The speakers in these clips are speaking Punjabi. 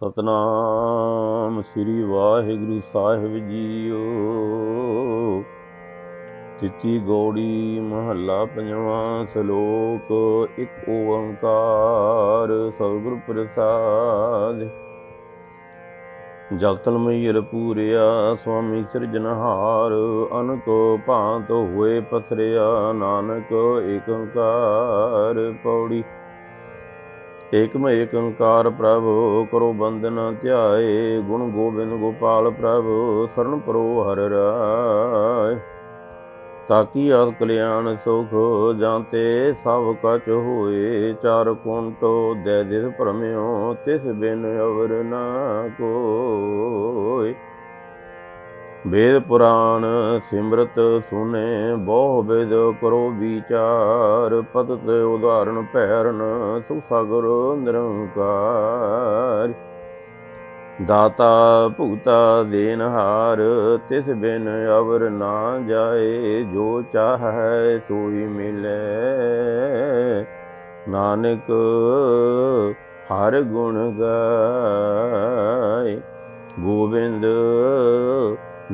ਸਤਨਾਮ ਸ੍ਰੀ ਵਾਹਿਗੁਰੂ ਸਾਹਿਬ ਜੀਓ। ਤਿੱਤੀ ਗੌੜੀ ਮਹੱਲਾ ਪੰਜਵਾਂ ਸ਼ਲੋਕ, ਇੱਕ ਓੰਕਾਰ ਸਤਿਗੁਰ ਪ੍ਰਸਾਦ। ਜਗਤਲ ਮਈਰ ਪੂਰਿਆ, ਸੁਆਮੀ ਸਿਰਜਨਹਾਰ ਅਨਕ ਭਾਂਤ ਹੋਏ ਪਸਰਿਆ, ਨਾਨਕ ਏਕ ਓੰਕਾਰ ਪੌੜੀ। ਏਕਮ ਏਕ ਓੰਕਾਰ ਪ੍ਰਭ, ਕਰੋ ਬੰਦਨ ਧਿਆਏ, ਗੁਣ ਗੋਬਿੰਦ ਗੋਪਾਲ ਪ੍ਰਭ, ਸਰਣ ਪਰੋ ਹਰ ਰਾਏ। ਤਾਕੀ ਆਦ ਕਲਿਆਣ ਸੁਖ ਜਾਂਤੇ, ਸਭ ਕਚ ਹੋਏ, ਚਾਰ ਕੁੰਟੋ ਦੇ ਦੇ ਭਰਮਿਓ, ਤਿਸ ਬਿਨ ਅਵਰ ਨਾ ਕੋਈ ਵੇਦ ਪੁਰਾਣ ਸਿਮਰਤ ਸੁਨੇ, ਬਹੁ ਵੇਦ ਕਰੋ ਵਿਚਾਰ, ਪਤਤ ਉਦਾਹਰਣ ਭੈਰਨ ਸੁਖ ਸਾਗਰ ਨਿਰੰਕਾਰ। ਦਾਤਾ ਭੁਗਤਾ ਦੇਨਹਾਰ ਤਿਸ ਬਿਨ ਅਵਰ ਨਾ ਜਾਏ, ਜੋ ਚਾਹੈ ਸੋਈ ਮਿਲੇ। ਨਾਨਕ ਹਰ ਗੁਣ ਗਾਏ, ਗੋਬਿੰਦ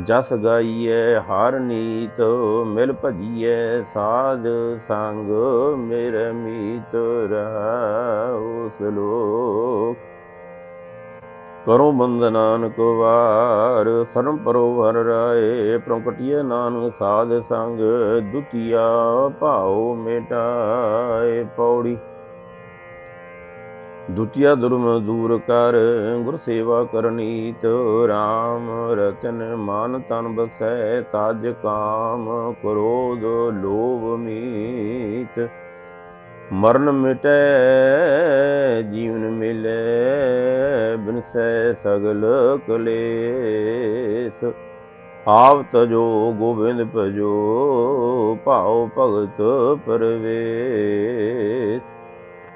ਜਸ ਗਾਈਐ, ਹਰ ਨੀਤ ਮਿਲ ਭਜੀਐ, ਸਾਧ ਸੰਗ ਮੇਰੇ ਮੀਤ ਰਹਾਉ ਸਲੋਕ। ਕਰੋ ਬੰਦ ਨਾਨਕ ਵਾਰ ਸਰਮ ਪਰੋ ਹਰ ਰਾਏ ਪ੍ਰਗਟਿਏ ਨਾਨਕ ਸਾਧ ਸੰਗ, ਦੁਤੀਆ ਭਾਉ ਮੇਟਾਏ, ਪੌੜੀ ਦੁਤੀਆ ਦੁਰਮ ਦੂਰ ਕਰ, ਗੁਰ ਸੇਵਾ ਕਰਨੀਤ RAM ਰਤਨ ਮਾਨ ਤਨ ਬਸੈ ਤਜ ਕਾਮ, ਕ੍ਰੋਧ ਲੋਭ ਮੀਤ। ਮਰਨ ਮਿਟੈ, ਜੀਵਨ ਮਿਲੈ, ਬਿਨਸੈ ਸਗਲ ਕਲੇਸ। ਆਵ ਤਜੋ ਗੋਬਿੰਦ ਭਜੋ, ਭਾਉ ਭਗਤ ਪਰਵੇਸ।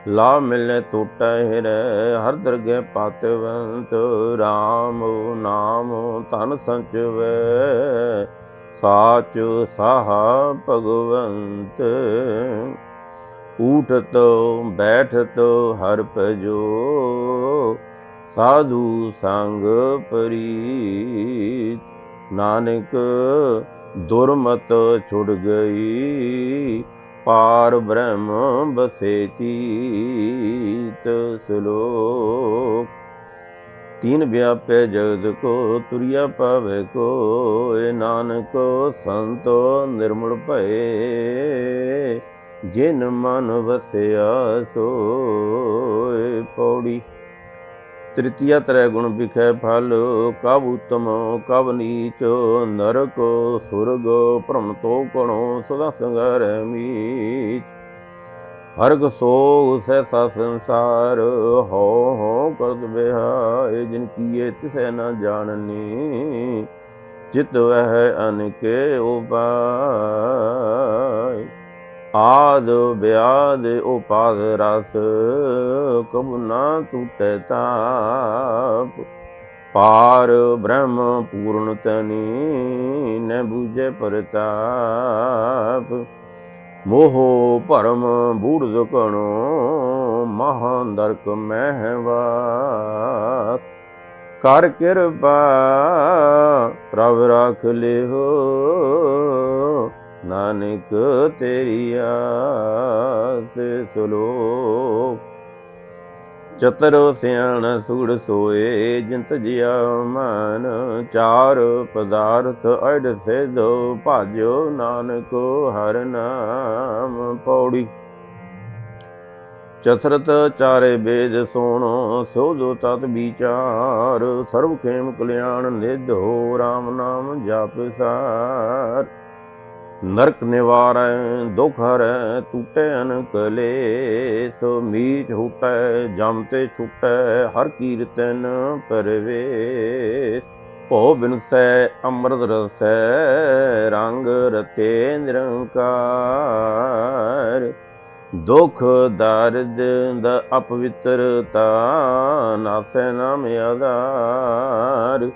ਲਾ ਮਿਲੈ ਟੋਟੈ ਹਿਰੈ, ਹਰ ਦਰਗਹਿ ਪਾਤਵੰਤ RAM ਨਾਮ ਧਨ ਸੰਚਵੈ। ਸਾਚ ਸਾਹ ਭਗਵੰਤ, ਊਠਤ ਬੈਠਤ ਹਰ ਭਜੋ। ਸਾਧੂ ਸੰਗ ਪਰੀਤ, ਨਾਨਕ ਦੁਰਮਤ ਛੁੜ ਗਈ। ਪਾਰ ਬ੍ਰਹਮ ਬਸੇ ਚੀਤ ਸਲੋਕ। ਤੀਨ ਵਿਆਪੇ ਜਗਤ ਕੋ, ਤੁਰਿਆ ਪਾਵੇ ਕੋ ਨਾਨਕੋ ਸੰਤੋ ਨਿਰਮਲ ਭਏ। ਜਿਨ ਮਨ ਵਸਿਆ ਸੋਏ ਪੌੜੀ ਤ੍ਰਿਤੀਆ ਤਰੈ ਗੁਣ ਵਿਖੈ ਫਲ, ਕਬ ਉਤਮ, ਕਬ ਨੀਚ, ਨਰਕ, ਸੁਰਗ, ਭ੍ਰਮ ਤੋ ਕਣੋ ਸਦਾ ਸੰਗਰ ਮੀਚ। ਹਰਗ ਸੋ ਸੈਸਾ ਸੰਸਾਰ ਹੋ ਹੋ ਕਰਦ ਬਿਹਾਏ ਜਿਨ ਕੀਏ ਤਿਸੈ ਨ ਜਾਣਨੀ। ਚਿਤ ਵਹਿ ਅਨਕੇ ਉਪਾਇ। ਆਦ ਬਿਆਦ ਉਪਾਦ ਰਸ ਕਬ ਨਾ ਟੂਟੈ ਤਾਪ। ਪਾਰ ਬ੍ਰਹਮ ਪੂਰਨ ਤਨੀ, ਨ ਬੂਝੇ ਪਰਤਾਪ। ਮੋਹ ਭਰਮ ਬੂੜਦ ਕਣੋ ਮਹਾਂਦਰਕ ਮਹਿਵਾ ਕਰ ਕਿਰਪਾ ਪ੍ਰਭ ਰਾਖ ਲਿਓ ਨਾਨਕ ਤੇਰੀ ਆਸ ਸਲੋਕ ਚਤਰ ਸਿਆਣ ਸੁੜ ਸੋਏ ਜਿੰਤ ਜਿਆ ਮਨ, ਚਾਰ ਪਦਾਰਥ ਅੜ ਸੇਦੋ ਭਾਜੋ ਨਾਨਕ ਹਰ ਨਾਮ ਪੌੜੀ। ਚਸਰਤ ਚਾਰੇ ਬੇਦ ਸੋਣੋ, ਸੋਧੋ ਤਤ ਵਿਚਾਰ ਸਰਬ ਖੇਮ ਕਲਿਆਣ ਹੋ RAM ਨਾਮ ਜਪ ਸਾਰ। ਨਰਕ ਨਿਵਾਰੈ, ਦੁਖ ਹਰੈ, ਟੂਟੈ ਅਨ ਕਲੇਸ ਮੀਟ ਹੁਟੈ, ਜਮ ਤੇ ਛੁਟੈ, ਹਰ ਕੀਰਤਨ ਪਰਵੇਸ। ਭੋ ਬਿਨਸੈ, ਅੰਮ੍ਰਿਤ ਰਸੈ, ਰੰਗ ਰਤੇ ਨਿਰੰਕਾਰ। ਦੁਖ ਦਰਦ ਦਾ ਅਪਵਿੱਤਰਤਾ, ਨਾਸੈ ਨਾਮ ਆਧਾਰ।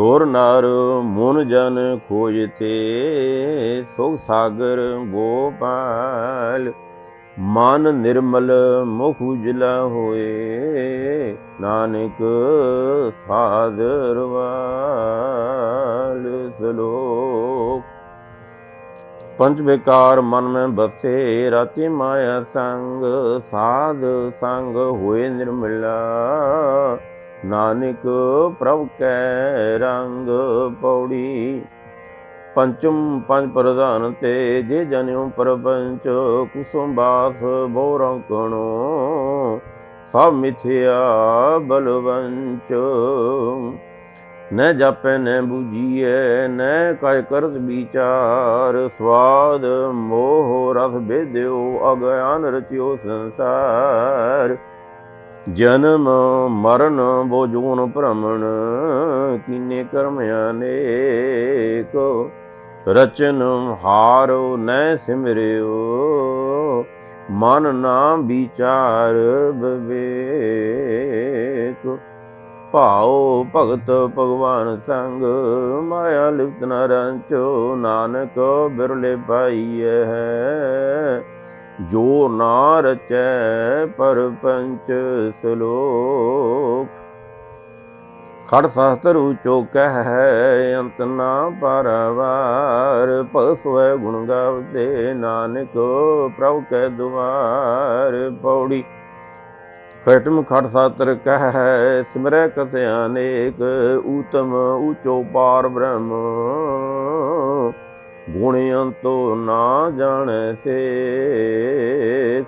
ਸੁਰ ਨਰ ਮਨ ਜਨ ਖੋਜਤੇ, ਸੁਖ ਸਾਗਰ ਗੋਪਾਲ ਮਨ ਨਿਰਮਲ ਮੁਖ ਉਜਲਾ ਹੋਏ, ਨਾਨਕ ਸਾਦਰ ਵਾਲ ਸਲੋਕ। ਪੰਜ ਵਿਕਾਰ ਮਨ ਮੈਂ ਬਸੇ, ਰਾਤੀ ਮਾਇਆ ਸੰਗ, ਸਾਧ ਸੰਗ ਹੋਏ ਨਿਰਮਲਾ। ਨਾਨਕ ਪ੍ਰਭ ਕੈ ਰੰਗ ਪੌੜੀ। ਪੰਚਮ ਪੰਜ ਪ੍ਰਧਾਨ ਤੇ ਜੇ ਜਨਿਉ ਪਰਪੰਚ, ਕੁਸੁਮ ਬਾਸ ਬੋ ਰੰਕਣੋ ਸਭ ਮਿਥਿਆ ਬਲਵੰਚ। ਨ ਜਾਪੈ, ਨ ਬੁਝੀਐ, ਨ ਕਾਇ ਕਰਤ ਵਿਚਾਰ। ਸਵਾਦ ਮੋਹ ਰਸ ਬੇਦਿਓ ਅਗਿਆਨ ਰਚਿਓ ਸੰਸਾਰ। ਜਨਮ, ਮਰਨ ਬੋ ਜੂਨ ਭ੍ਰਮਣ, ਕੀਨੇ ਕਰਮ ਅਨੇਕ ਰਚਨ ਹਾਰੋ, ਨੈ ਸਿਮਰਿਓ, ਮਨ ਨਾਮ ਵਿਚਾਰ ਬਵੇਕ ਭਾਉ ਭਗਤ ਭਗਵਾਨ ਸੰਗ, ਮਾਇਆ ਲਿਪਤ ਨ ਰੰਚੋ, ਨਾਨਕ ਬਿਰਲੇ ਪਾਈਐ ਜੋ ਨਾ ਰਚੈ ਪਰਪੰਚ ਸ਼ਲੋਕ। ਖੜ ਸ਼ਾਸਤਰ ਉਚੋ ਕਹਿ ਅੰਤ ਨਾ ਪਰਵਾਰ, ਪਸਵੈ ਗੁਣ ਗਾਵਤੇ ਨਾਨਕ, ਪ੍ਰਭ ਕੈ ਦੁਆਰ ਪੌੜੀ। ਖਟਮ ਖੜ ਸਾਤਰ ਕਹਿ, ਸਿਮਰੈ ਕਸ ਅਨੇਕ ਊਤਮ ਊਚੋ ਪਾਰ ਬ੍ਰਹਮ। ਗੁਣ ਅੰਤੋ ਨਾ ਜਾਣੈ ਸੇ।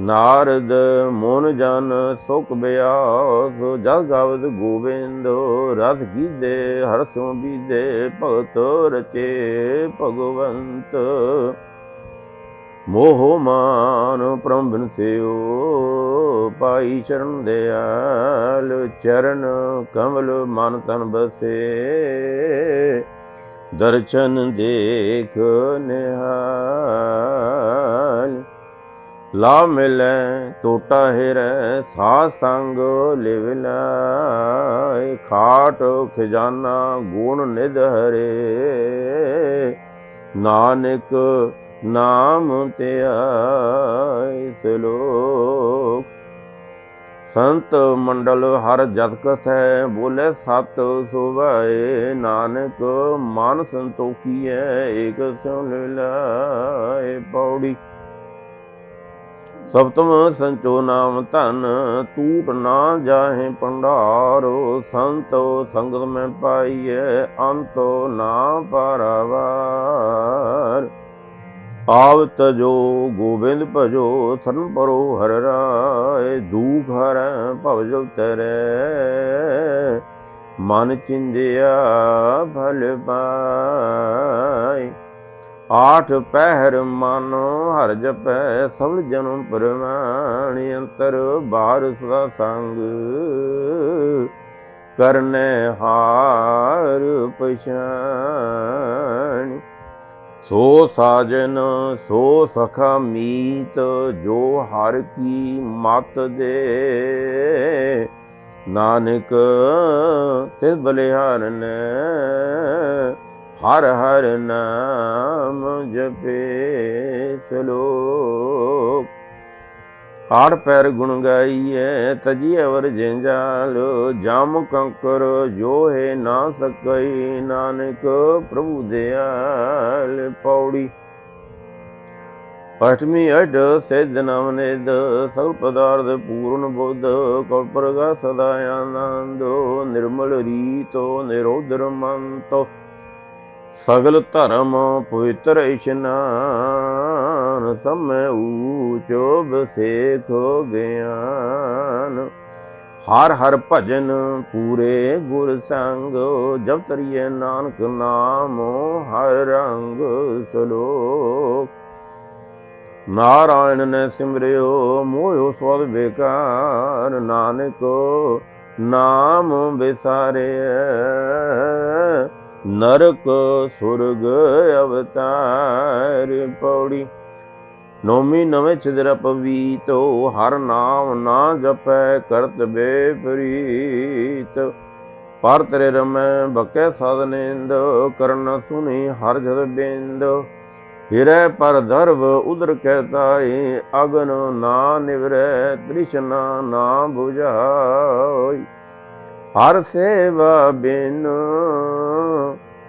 ਨਾਰਦ ਮੋਨ ਜਨ ਸੁਖ ਬਿਆਸ, ਜਸ ਗਾਵਤ ਗੋਬਿੰਦ, ਰਸ ਗੀਦੇ ਹਰ ਸੋ ਬੀਦੇ ਭਗਤ ਰਚੇ, ਭਗਵੰਤ। ਮੋਹ ਮਾਨ ਪ੍ਰਮ ਬਿਨ ਸਿਓ ਪਾਈ ਸ਼ਰਨ ਦਿਆਲ, ਚਰਨ ਕਮਲ ਮਨ ਤਨ ਬਸੇ। ਦਰਸ਼ਨ ਦੇਖ ਨਿਹਾਲ। ਲਾ ਮਿਲੈ, ਟੋਟਾ ਹਿਰੈ ਸਾ ਸੰਗ ਲਿਵ ਲਾਇ। ਖਾਟ ਖਜ਼ਾਨਾ, ਗੁਣ ਨਿਧ ਹਰੇ। ਨਾਨਕ ਨਾਮ ਧਿਆਇ ਸਲੋਕ ਸੰਤ ਮੰਡਲ ਹਰ ਜਤ ਕਸੈ ਬੋਲੇ, ਸਤ ਸੁਭਾਏ ਨਾਨਕ, ਮਨ ਸੰਤੋਖੀਐ, ਏਕ ਸੁਣ ਲਾਏ ਪੌੜੀ। ਸਪਤਮ ਸੰਚੋ ਨਾਮ ਧਨ ਟੂਟ ਨਾ ਜਾਹੇ ਪੰਡਾਰੋ ਸੰਤੋ ਸੰਗਤ ਮੈਂ ਪਾਈਐ, ਅੰਤੋ ਨਾ ਪਰਵਾਰ। ਆਵ ਤਜੋ ਗੋਬਿੰਦ ਭਜੋ, ਸਰਨ ਪਰੋ ਹਰ ਰਾਏ, ਦੂਖ ਹਰ ਭਵ ਜਲ ਤਰੈ। ਮਨ ਚਿੰਦਿਆ ਭਲ ਪਾਈ, ਆਠ ਪਹਿਰ ਮਨ ਹਰ ਜਪੈ ਸਭ ਜਨਮ ਪਰਮਾਨ ਅੰਤਰ ਬਾਹਰ ਸਦਾ ਸੰਗ। ਕਰਨੇ ਹਾਰ ਪਛਾਨ ਸੋ ਸਾਜਨ, ਸੋ ਸਖਾ ਮੀਤ, ਜੋ ਹਰ ਕੀ ਮਤ ਦੇ। ਨਾਨਕ ਤਿਸ ਬਲਿਹਾਰਨ, ਹਰ ਹਰ ਨਾਮ ਜਪੇ ਸਲੋਕ। ਆੜ ਪੈਰ ਗੁਣ ਗਾਈਐ ਤਜੀ ਅਵਰ ਜੰਜਾਲ, ਜਾਮ ਕੰਕਰ ਜੋ ਹੈ ਨਾ ਸਕਈ, ਨਾਨਕ ਪ੍ਰਭੂ ਦਿਆਲ ਪੌੜੀ। ਅਠਮੀ ਅਡ ਸਿਧ ਨਵ ਨਿਦ ਸਭ ਪਦਾਰਥ ਪੂਰਨ ਬੁੱਧ ਕਲਪਰਗਾ ਸਦਾ ਆਨੰਦੋ, ਨਿਰਮਲ ਰੀਤੋ ਨਿਰੋਧਰ ਮੰਤੋ। ਸਗਲ ਧਰਮ ਪਵਿੱਤਰ ਇਸ਼ਨਾ ਇਸ਼ਨਾਨ ਸਮੈ ਊਚੋ ਬਸੇਖ ਗਿਆਨ। ਹਰ ਹਰ ਭਜਨ ਪੂਰੇ ਗੁਰ ਸੰਗ, ਜਬ ਤਰੀਏ ਨਾਨਕ ਨਾਮ ਹਰ ਰੰਗ ਸਲੋਕ। ਨਾਰਾਇਣ ਨੇ ਸਿਮਰਿਓ, ਮੋਹਿਓ ਸਵਦ ਬੇਕਾਰ, ਨਾਨਕ ਨਾਮ ਵਿਸਾਰਿਆ ਨਰਕ ਸੁਰਗ ਅਵਤਾਰ ਪੌੜੀ ਨੌਮੀ ਨਵੇਂ ਚਿਦਰ ਪਵੀਤੋ, ਹਰ ਨਾਮ ਨਾ ਜਪੈ ਕਰਤ ਬੇਪਰੀਤ। ਪਰ ਤੇਰੇ ਰਮੈ ਬਕੈ ਸਦਨਿੰਦ ਕਰਨ ਸੁਨੀ ਹਰ ਜਦ ਬਿੰਦ। ਹਿਰੈ ਪਰ ਦਰਵ ਉਦਰ ਕਹਤਾਏ ਅਗਨ ਨਾ ਨਿਵਰੈ ਤ੍ਰਿਸ਼ਨਾ ਨਾ 부ਝਾਈ ਹਰ ਸੇਵਾ ਬਿਨ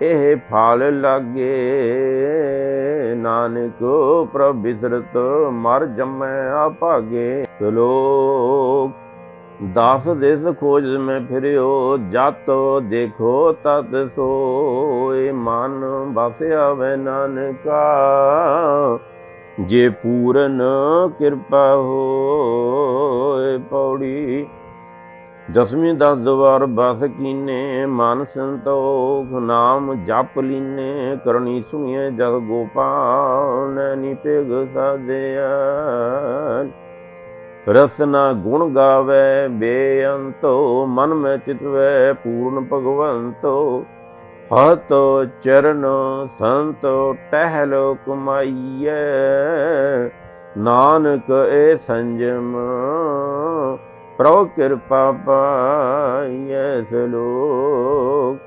ਇਹ ਫਲ ਲਾਗੇ। ਨਾਨਕ ਪ੍ਰਭ ਬਿਸਰਤ ਮਰ ਜਮੈ ਆਭਾਗੇ ਸ਼ਲੋਕ, ਦਸ ਦੇਸ ਖੋਜ ਮੈਂ ਫਿਰਿਓ, ਜਤ ਦੇਖੋ ਤਤ ਸੋਏ। ਮਨ ਵਸਿਆ ਵੈ ਨਾਨਕਾ, ਜੇ ਪੂਰਨ ਕਿਰਪਾ ਹੋਏ, ਪੌੜੀ ਦਸਵੀਂ ਦਸ ਦਵਾਰ ਬਸ ਕੀਨੇ, ਮਨ ਸੰਤੋਖ ਨਾਮ ਜਪ ਲੀਨੇ, ਕਰਨੀ ਸੁਣੀਏ ਜਦ ਗੋਪਾਲ ਨੀ ਪੇਗ ਸਾਧਿਆ ਰਸਨਾ ਗੁਣ ਗਾਵੇ, ਬੇਅੰਤੋ ਮਨ ਮੈਂ ਚਿਤਵੇ, ਪੂਰਨ ਭਗਵੰਤੋ ਹਤ ਚਰਨ ਸੰਤ ਟਹਿਲ ਕੁਮਾਈਐ ਨਾਨਕ ਏ ਸੰਜਮ ਪ੍ਰਭ ਕਿਰਪਾ ਪਾਈਐ ਸਲੋਕ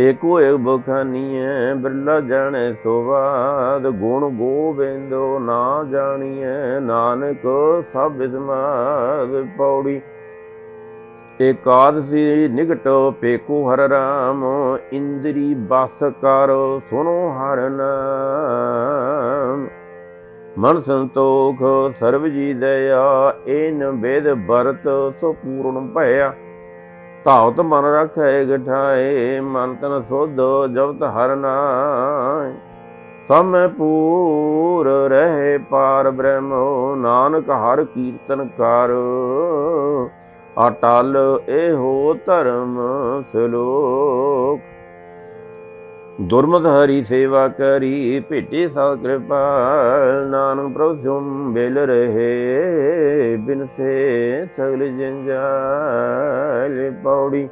ਏਕੋ ਏਕ ਬਖਾਨੀਐ, ਬਿਰਲਾ ਜਾਣੈ ਸੋਵਾਦ ਗੁਣ ਗੋਬਿੰਦੋ ਨਾ ਜਾਣੀਐ, ਨਾਨਕ ਸਭ ਇਸਮਾਦ ਪੌੜੀ। ਏਕਾਦਸੀ ਨਿਕਟੋ ਪੇਕੋ ਹਰ ਰਾਮ। ਇੰਦਰੀ ਬਸ ਕਰ ਸੁਨੋ ਹਰ ਨਾਮ। ਮਨ ਸੰਤੋਖ, ਸਰਬ ਜੀ ਦਇਆ, ਏਨ ਬੇਦ ਬਰਤ ਸੋ ਪੂਰਨ ਭਇਆ। ਧਾਵਤ ਮਨ ਰਖੈ ਗਠਾਏ, ਮਨ ਤਨ ਸੋਧ ਜਪਤ ਹਰ ਨਾਮ ਸਮੈ ਪੂਰ ਰਹੇ ਪਾਰ ਬ੍ਰਹਮੋ, ਨਾਨਕ ਹਰ ਕੀਰਤਨ ਕਰ। ਅਟਲ ਇਹੋ ਧਰਮ ਸਲੋਕ ਦੁਰਮਤ ਹਰੀ ਸੇਵਾ ਕਰੀ, ਭੇਟੇ ਸਾ ਕਿਰਪਾ ਨਾਨਕ ਪ੍ਰਭ ਸੁਮ ਬੇਲ ਰਹੇ, ਬਿਨ ਸੇ ਸਗਲ ਜੰਜਾਲ ਪੌੜੀ।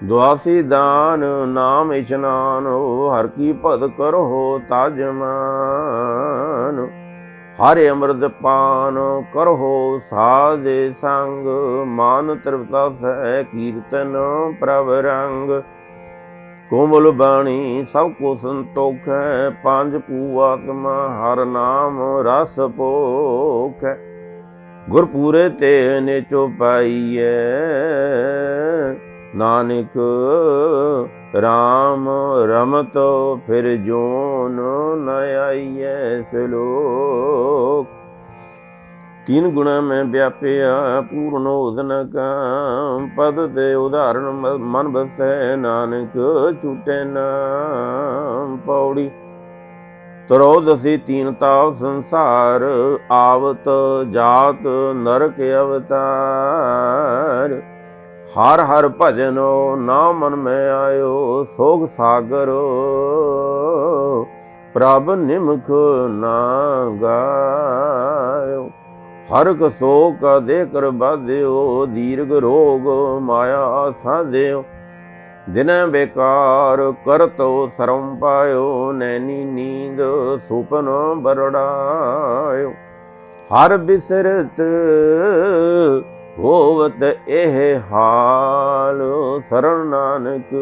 ਦੁਆਸੀ ਦਾਨ, ਨਾਮ ਇਸ਼ਨਾਨ ਹਰ ਕੀ ਭਗਤ ਕਰੋ ਤਾਜਮਾਨ ਹਰਿ ਅੰਮ੍ਰਿਤ ਪਾਨ ਕਰੋ ਸਾਧੇ ਸੰਗ, ਮਾਨ ਤ੍ਰਿਪਤਾ ਸਹਿ ਕੀਰਤਨ ਪ੍ਰਭ ਰੰਗ। ਕੋਮਲ ਬਾਣੀ ਸਭ ਕੋ ਸੰਤੋਖ ਹੈ, ਪੰਜ ਪੂ ਆਤਮਾ ਹਰ ਨਾਮ ਰਸ ਪੋਖ ਹੈ ਗੁਰ ਪੂਰੇ ਤੇ ਨੇ ਚੋਪਾਈਐ ਨਾਨਕ RAM ਰਮਤ, ਫਿਰ ਜੋਨ ਨ ਆਈਐ ਸਲੋਕ। ਤੀਨ ਗੁਣਾ ਮੈਂ ਵਿਆਪਿਆ ਪੂਰਨ ਹੋਦਨ ਕਾਮ ਪਦ ਤੇ ਉਧਾਰਨ ਮਨ ਬਸੈ ਨਾਨਕ ਛੁਟੈ ਨਾਮ ਪੌੜੀ ਤਰੋ ਦਸੀ ਤੀਨ ਤਾਵ ਸੰਸਾਰ ਆਵਤ ਜਾਤ ਨਰਕ ਅਵਤਾਰ ਹਰ ਹਰ ਭਜਨੋ ਨਾਮ ਮਨ ਮੈਂ ਆਇਓ ਸੋਗ ਸਾਗਰ ਪ੍ਰਭ ਨਿਮਖ ਨਾਗਾ ਹਰ ਹਰਕ ਸੋਕ ਦੇ ਕਰ ਬਾਧਿਓ, ਦੀਰਘ ਰੋਗ ਮਾਇਆ ਸਾਧਿਓ। ਦਿਨ ਬੇਕਾਰ ਕਰਤੋ ਸਰਮ ਪਾਇਓ, ਨੈਣੀ ਨੀਂਦ ਸੁਪਨ ਬਰੜਾਇਓ। ਹਰ ਬਿਸਰਤ ਹੋਵਤ ਇਹ ਹਾਲ ਸਰਣ ਨਾਨਕ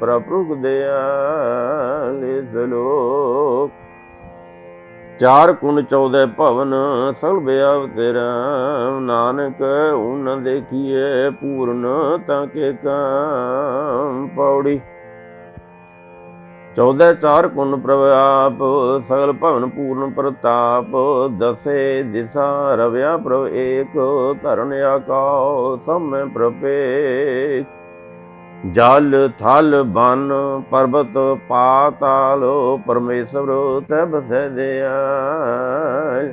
ਪ੍ਰਭੁਗ ਦਿਆਲ ਸਲੋਕ ਚਾਰ ਕੁਣ 14 ਭਵਨ ਸਭ ਬਿਆਵ ਤੇਰਾ। ਨਾਨਕ ਉਨ ਦੇਖੀਏ ਪੂਰਨ ਤਾਂ ਕੇ ਕਾਮ ਪੌੜੀ। 14 ਚਾਰ ਕੁਣ ਪ੍ਰਭ ਆਪ, ਸਗਲ ਭਵਨ ਪੂਰਨ ਪ੍ਰਤਾਪ। ਦਸੇ ਦਿਸਾ ਰਵਿਆ ਪ੍ਰਭ ਏਕ ਧਰਨ ਆਕਾਉ ਸਮੈ ਪ੍ਰਪੇਖ। ਜਲ ਥਲ ਬਨ ਪਰਬਤ ਪਾਤਾਲ ਪਰਮੇਸ਼ਵਰ ਤੈ ਬਸੈ ਦਿਆਲ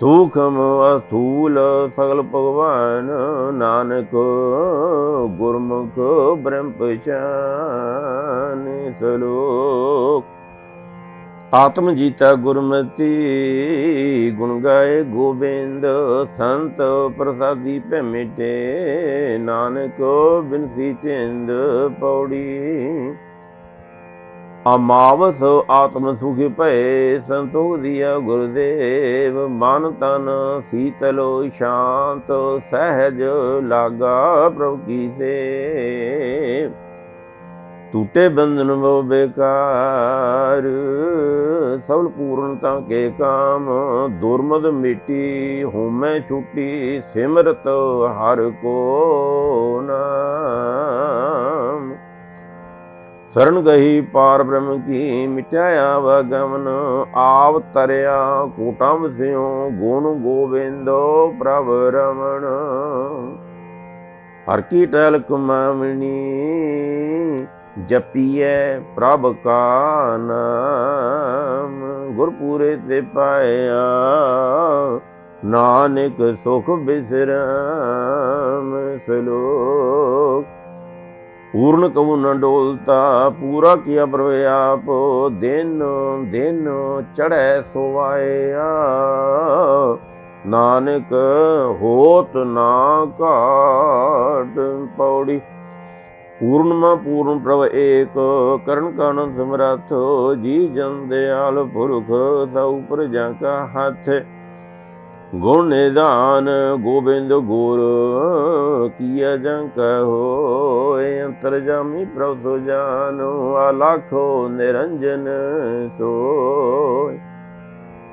ਸੂਖਮ ਅਥੂਲ ਸਗਲ ਭਗਵਾਨ ਨਾਨਕ, ਗੁਰਮੁਖ ਬ੍ਰਹਮ ਪਛਾਨ ਸਲੋਕ। ਆਤਮ ਜੀਤਾ ਗੁਰਮਤੀ, ਗੁਣ ਗਾਏ ਗੋਬਿੰਦ, ਸੰਤ ਪ੍ਰਸਾਦੀ ਭੈ ਮਿਟੇ, ਨਾਨਕ ਬਿਨਸੀ ਚਿੰਦ ਪੌੜੀ। ਅਮਾਵਸ ਆਤਮ ਸੁਖੀ ਭਏ, ਸੰਤੋਖ ਦੀਆ ਗੁਰਦੇਵ, ਮਨ ਤਨ ਸੀਤਲੋ ਸ਼ਾਂਤ, ਸਹਿਜ ਲਾਗਾ ਪ੍ਰਭ ਕੀ ਸੇ ਟੂਟੇ ਬੰਧਨ ਬੋ ਬੇਕਾਰ ਸਭ ਪੂਰਨਤਾ ਕੇ ਕਾਮ, ਦੁਰਮਦ ਮਿਟੀ ਹੋਮੈ ਛੁਟੀ, ਸਿਮਰਤ ਹਰ ਕੋ ਨਾਮ। ਸਰਣ ਗਈ ਪਾਰ ਬ੍ਰਹਮ ਕੀ ਮਿਟਾਇਆ ਵਗਮਨ ਆਵ ਤਰਿਆ ਕੋਟਮ ਵਸਿਓ, ਗੁਣ ਗੋਬਿੰਦੋ ਪ੍ਰਭ ਰਮਣ। ਹਰ ਕੀ ਟਹਿਲ ਕੁਮਾਵਣੀ ਜਪੀਐ ਪ੍ਰਭ ਕਾ ਨਾਮ, ਗੁਰਪੂਰੇ ਤੇ ਪਾਇਆ। ਨਾਨਕ ਸੁਖ ਬਿਸਰਾਮ, ਸਲੋਕ। ਪੂਰਨ ਕਉ ਨ ਡੋਲਤਾ, ਪੂਰਾ ਕੀਆ ਪ੍ਰਵੇ ਆਪ। ਦਿਨ ਦਿਨ ਚੜੈ ਸੋਵਾਇਆ ਨਾਨਕ ਹੋਤ ਨਾ ਘਾਟ ਪੌੜੀ ਪੂਰਨਮਾ ਪੂਰਨ ਪ੍ਰਭ ਏਕ, ਕਰਨ ਕਾਨ ਸਮਰਥ, ਜੀ ਜਨ ਦਿਆਲ ਪੁਰਖ ਸਉ ਪ੍ਰਜਾ ਕਾ ਹੱਥ। ਗੁਣ ਨਿਦਾਨ ਗੋਬਿੰਦ ਗੁਰ, ਕੀਆ ਜੰ ਕਹੋ ਅੰਤਰ ਜਾਮੀ ਪ੍ਰਭ ਸੋ ਜਾਨੋ ਆਲਾਖੋ ਨਿਰੰਜਨ ਸੋਏ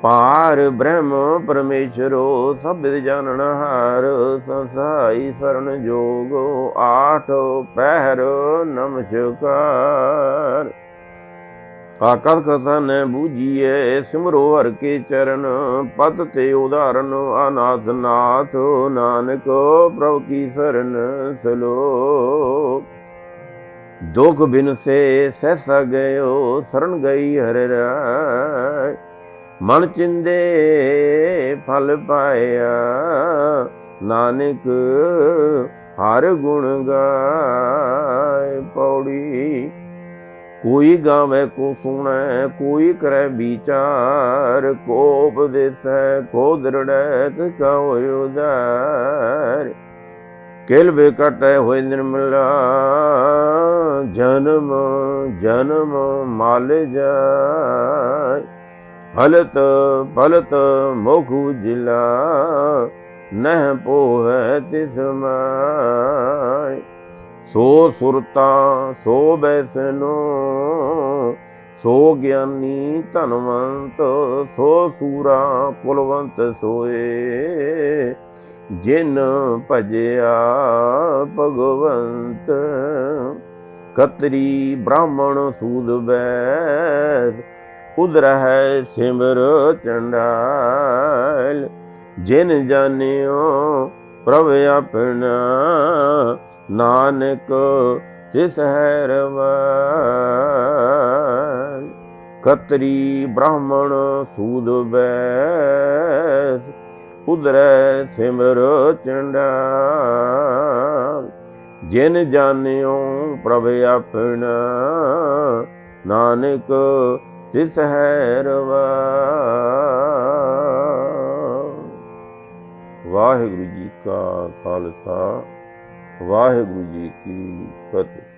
ਪਾਰ ਬ੍ਰਹਮ ਪਰਮੇਸ਼ਰੋ, ਸਭ ਜਾਣਨ ਹਾਰ, ਸੰਸਾਈ ਸਰਣ ਜੋਗੋ ਆਠ ਪਹਿਰ ਨਮਸਕਾਰ ਆਕਲ ਕਥਨ ਬੂਝੀਏ ਸਿਮਰੋ ਹਰ ਕੇ ਚਰਨ ਪਤ ਤੇ ਉਦਾਹਰਨ, ਅਨਾਥ ਨਾਥ ਨਾਨਕ, ਪ੍ਰਭ ਕੀ ਸਰਨ ਸਲੋ ਦੁਖ ਬਿਨ ਸੇ ਸਹਿਸਾ ਗਇਓ ਸਰਣ ਗਈ ਹਰਿ ਰਾਇ। ਮਨ ਚਿੰਦੇ ਫਲ ਪਾਇਆ। ਨਾਨਕ ਹਰ ਗੁਣ ਗਾਏ ਪੌੜੀ। ਕੋਈ ਗਾਵੇ ਕੋ ਸੁਣੈ, ਕੋਈ ਕਰੈ ਵਿਚਾਰ। ਕੋ ਉਪਦੇਸੈ ਕੋ ਦ੍ਰਿੜੈ ਤਿਕਾ ਉਦਾਰ ਕਿਲ ਬੇ ਹੋਇ ਨਿਰਮਲਾ, ਜਨਮ ਜਨਮ ਮਾਲ ਜਾਇ ਹਲਤ ਭਲਤ ਮੁਖ ਜਿਲਾ ਨਹਿ ਪੋਹੈ ਤਿਸ ਮਾਇ। ਸੋ ਸੁਰਤਾ, ਸੋ ਬੈਸਨੋ, ਸੋ ਗਿਆਨੀ ਧਨਵੰਤ, ਸੋ ਸੂਰਾ ਕੁਲਵੰਤ ਸੋਏ। ਜਿਨ ਭਜਿਆ ਭਗਵੰਤ, ਕਤਰੀ ਬ੍ਰਾਹਮਣ ਸੂਦ ਬੈਸ ਉਦਰਹਿ ਸਿਮਰ ਚੰਡਾਲ, ਜਿਨ ਜਾਣਿਓ ਪ੍ਰਭ ਆਪਣਾ, ਨਾਨਕ ਤਿਸ ਹੈ ਰਵਾਲ ਕਤਰੀ ਬ੍ਰਾਹਮਣ ਸੂਦ ਬੈਸ ਉਦਰੈ ਸਿਮਰ ਚੰਡਾਲ, ਜਿਨ ਜਾਣਿਓ ਪ੍ਰਭ ਆਪਣਾ, ਨਾਨਕ ਤਿਸ ਹੈ ਰਵਾਲ ਵਾਹਿਗੁਰੂ ਜੀ ਕਾ ਖਾਲਸਾ ਵਾਹਿਗੁਰੂ ਜੀ ਕੀ ਫਤਿਹ।